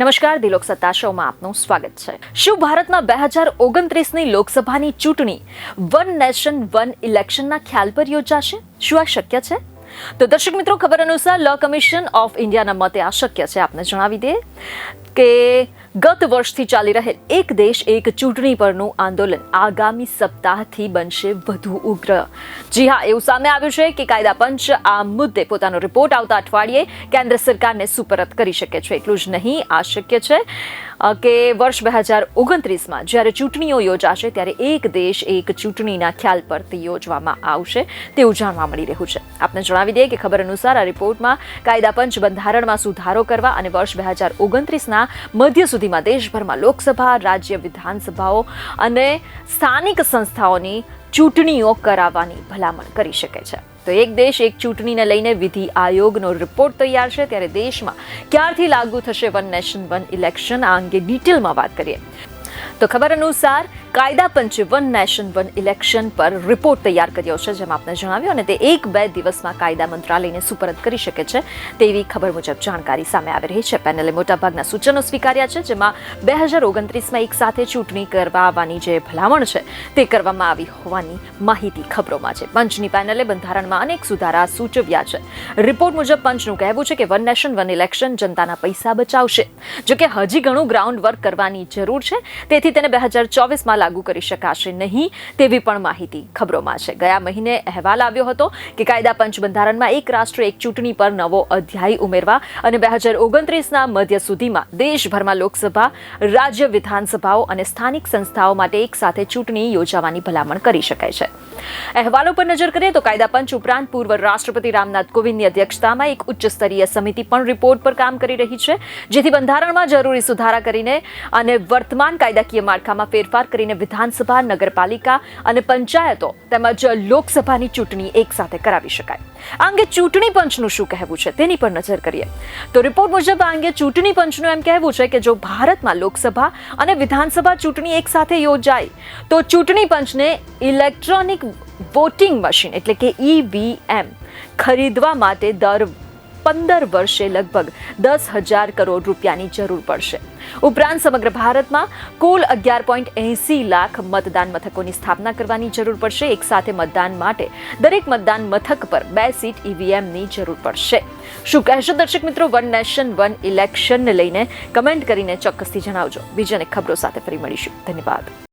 નમસ્કાર દિલોક સત્તા શોમાં આપનું સ્વાગત છે. શું ભારતમાં બે હજાર ઓગણત્રીસની લોકસભાની ચૂંટણી વન નેશન, વન ઇલેક્શનના ખ્યાલ પર યોજાશે? શું આ શક્ય છે? તો દર્શક મિત્રો, ખબર અનુસાર લો કમિશન ઓફ ઇન્ડિયાના મતે આ શક્ય છે. આપને જણાવી દે કે ગત વર્ષથી ચાલી રહેલ એક દેશ, એક ચૂંટણી પરનું આંદોલન આગામી સપ્તાહથી બનશે વધુ ઉગ્ર. જી હા, એવું સામે આવ્યું છે કે કાયદા પંચ આ મુદ્દે પોતાનો રિપોર્ટ આવતા અઠવાડિયે કેન્દ્ર સરકારને સુપરત કરી શકે છે. એટલું જ નહીં, આ શક્ય છે. કે વર્ષ બે હજાર ઓગણત્રીસમાં જ્યારે ચૂંટણીઓ યોજાશે ત્યારે એક દેશ એક ચૂંટણીના ખ્યાલ પરથી યોજવામાં આવશે તેવું જાણવા મળી રહ્યું છે. આપને જણાવી દઈએ કે ખબર અનુસાર આ રિપોર્ટમાં કાયદા પંચ બંધારણમાં સુધારો કરવા અને વર્ષ બે હજાર ઓગણત્રીસના મધ્ય સુધીમાં દેશભરમાં લોકસભા, રાજ્ય વિધાનસભાઓ અને સ્થાનિક સંસ્થાઓની ચૂંટણીઓ કરાવવાની ભલામણ કરી શકે છે. તો એક દેશ એક ચૂંટણીને લઈને વિધિ આયોગનો રિપોર્ટ તૈયાર છે. ત્યારે દેશમાં ક્યારથી લાગુ થશે વન નેશન વન ઇલેક્શન આ અંગે ડિટેલમાં વાત કરીએ. તો ખબર અનુસાર કાયદા પંચે વન નેશન, વન ઇલેક્શન પર રિપોર્ટ તૈયાર કર્યો છે, જેમ આપને જણાવ્યું અને તે એક બે દિવસમાં કાયદા મંત્રાલયને સુપરત કરી શકે છે, તેવી ખબર મુજબ જાણકારી સામે આવી રહી છે. પેનલે મોટાભાગના સૂચનો સ્વીકાર્યા છે, જેમાં બે હજાર ઓગણત્રીસમાં એક સાથે ચૂંટણી કરવાની જે ભલામણ છે, તે કરવામાં આવી હોવાની માહિતી ખબરોમાં છે. પંચની પેનલે બંધારણમાં અનેક સુધારા સૂચવ્યા છે. રિપોર્ટ મુજબ પંચનું કહેવું છે કે વન નેશન, વન ઇલેક્શન જનતાના પૈસા બચાવશે. જો કે હજી ઘણું ગ્રાઉન્ડ વર્ક કરવાની જરૂર છે, તેથી તેને બે હજાર ચોવીસમાં લાગુ કરી શકાશે નહીં તેવી પણ માહિતી ખબરોમાં છે. ગયા મહિને અહેવાલ આવ્યો હતો કે કાયદા પંચ બંધારણમાં એક રાષ્ટ્ર એક ચૂંટણી પર નવો અધ્યાય ઉમેરવા અને બે હજાર ઓગણત્રીસના મધ્ય સુધીમાં દેશભરમાં લોકસભા, રાજ્ય વિધાનસભાઓ અને સ્થાનિક સંસ્થાઓ માટે એક સાથે ચૂંટણી યોજાવાની ભલામણ કરી શકાય છે. અહેવાલો પર નજર કરીએ તો કાયદા પંચ ઉપરાંત પૂર્વ રાષ્ટ્રપતિ રામનાથ કોવિંદની અધ્યક્ષતામાં એક ઉચ્ચ સ્તરીય સમિતિ પણ રિપોર્ટ પર કામ કરી રહી છે, જેથી બંધારણમાં જરૂરી સુધારા કરીને અને વર્તમાન કાયદાકીય માળખામાં ફેરફાર કરીને વિધાનસભા, નગરપાલિકા અને પંચાયતો તેમજ લોકસભાની ચૂંટણી એકસાથે કરાવી શકાય. આ અંગે ચૂંટણી પંચનું શું કહેવું છે તેની પર નજર કરીએ. તો રિપોર્ટ મુજબ આ અંગે ચૂંટણી પંચનું એમ કહેવું છે કે જો ભારતમાં લોકસભા અને વિધાનસભા ચૂંટણી એકસાથે યોજાય, તો ચૂંટણી પંચને ઇલેક્ટ્રોનિક વોટિંગ મશીન એટલે કે ઈવીએમ ખરીદવા માટે દર પંદર વર્ષે લગભગ દસ હજાર કરોડ રૂપિયાની જરૂર પડશે. ઉપરાંત સમગ્ર ભારતમાં કુલ અગિયાર પોઈન્ટ એંસી લાખ મતદાન મથકોની સ્થાપના કરવાની જરૂર પડશે. એક સાથે મતદાન માટે દરેક મતદાન મથક પર બે સીટ ઈવીએમની જરૂર પડશે. શું કહેશો દર્શક મિત્રો? વન નેશન, વન ઇલેક્શનને લઈને કમેન્ટ કરીને ચોક્કસથી જણાવજો. બીજાને ખબરો સાથે ફરી મળીશું. ધન્યવાદ.